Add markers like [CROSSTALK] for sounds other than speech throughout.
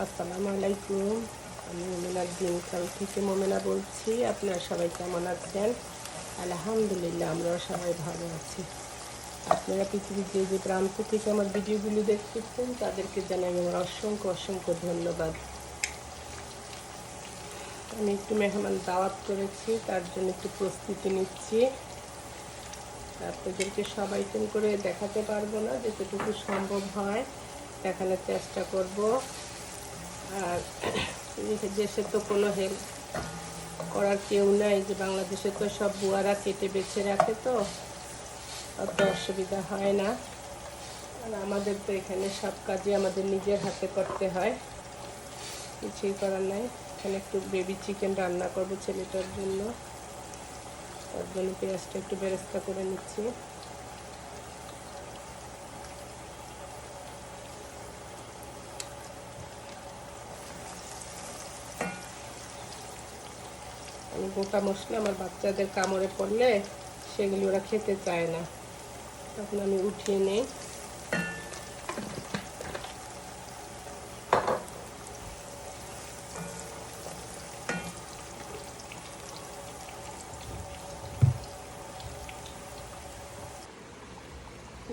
আসসালামু আলাইকুম আমি মোমেনার দিনকাল থেকে মোমেনা বলছি। আপনারা সবাই কেমন আছেন? আলহামদুলিল্লাহ, আমরাও সবাই ভালো আছি। আপনারা পৃথিবীর যে যে প্রান্ত থেকে আমার ভিডিওগুলো দেখতেছেন, তাদেরকে জানাই আমার অসংখ্য অসংখ্য ধন্যবাদ। আমি একটু মেহমান দাওয়াত করেছি, তার জন্য একটু প্রস্তুতি নিচ্ছি। আপনাদেরকে সবাই তেন করে দেখাতে পারব না, যতটুকু সম্ভব হয়, দেখানোর চেষ্টা করব। আর দেশে তো কোনো হেল্প করার কেউ নাই যে বাংলাদেশে তো সব বুয়ারা কেটে বেছে রাখে তো অত অসুবিধা হয় না। আর আমাদের তো এখানে সব কাজই আমাদের নিজের হাতে করতে হয়। কিছুই করার নাই। এখানে একটু বেবি চিকেন রান্না করব ছেলেটার জন্য। তার জন্য পেঁয়াজটা একটু বেরেস্তা করে নিচ্ছি। আমি গোটা মশলা আমার বাচ্চাদের কামড়ে পড়লে সেগুলি ওরা খেতে চায় না। তখন আমি উঠিয়ে নেই।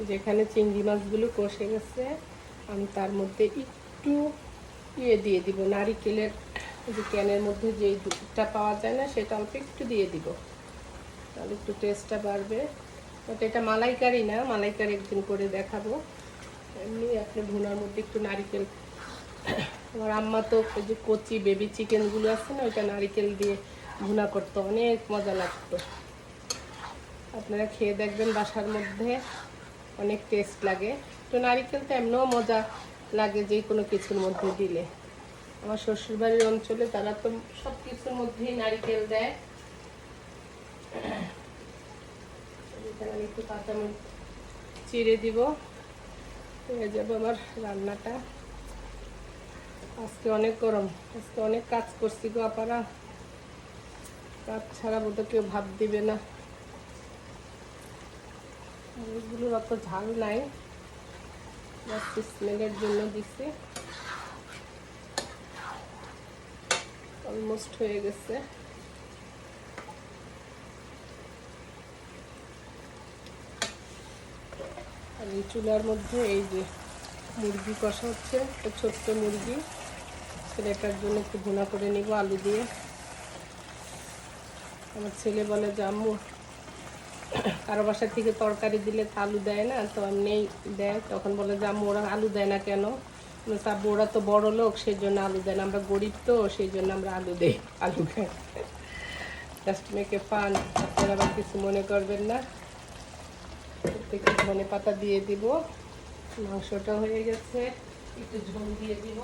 যেখানে চিংড়ি মাছগুলো কষে গেছে, আমি তার মধ্যে একটু ইয়ে দিয়ে দিব, নারিকেলের যে ক্যানের মধ্যে যে দুধটা পাওয়া যায় না, সেটা অল্প একটু দিয়ে দিব। তাহলে একটু টেস্টটা বাড়বে। বাট এটা মালাইকারি না, মালাইকারি একদিন করে দেখাবো। এমনি আপনি ভুনার মধ্যে একটু নারিকেল [COUGHS] আমার আম্মা তো ওই যে কচি বেবি চিকেনগুলো আছে না, ওইটা নারিকেল দিয়ে ভুনা করতো, অনেক মজা লাগতো। আপনারা খেয়ে দেখবেন বাসার মধ্যে অনেক টেস্ট লাগে। তো নারিকেল তো এমনিও মজা লাগে যে কোনো কিছুর মধ্যে দিলে। আমার শ্বশুরবাড়ির অঞ্চলে তারা তো সব কিছুর মধ্যেই নারিকেল দেয়। আমি একটু কাঁচামরিচ চিড়ে দিব। হয়ে যাবে আমার রান্নাটা। আজকে অনেক গরম, আজকে অনেক কাজ করছি গো আপারা। কাজ ছাড়া বোধহয় কেউ ভাব দিবে না। এগুলোর অত ঝাল নাই। জাস্ট স্মেলের জন্য দিছি। অলমোস্ট হয়ে গেছে। আর এই চুলার মধ্যে এই যে মুরগি কষা হচ্ছে, একটা ছোট্ট মুরগি। ছেলেটার জন্য একটু ভুনা করে নিব আলু দিয়ে। আমার ছেলে বলে যে আম্মু কারও বাসা থেকে তরকারি দিলে তো আলু দেয় না, তো এমনিই দেয়। তখন বলে যে আম্মু ওরা আলু দেয় না কেন? তারপর ওরা তো বড় লোক সেই জন্য আলু দেন আমরা গরিব তো সেই জন্য আমরা আলু দেই, আলু খাই। জাস্ট মেকে পান আপনারা আবার কিছু মনে করবেন না। একটু ধনে পাতা দিয়ে দিব। মাংসটা হয়ে গেছে। একটু ঝোল দিয়ে দিব।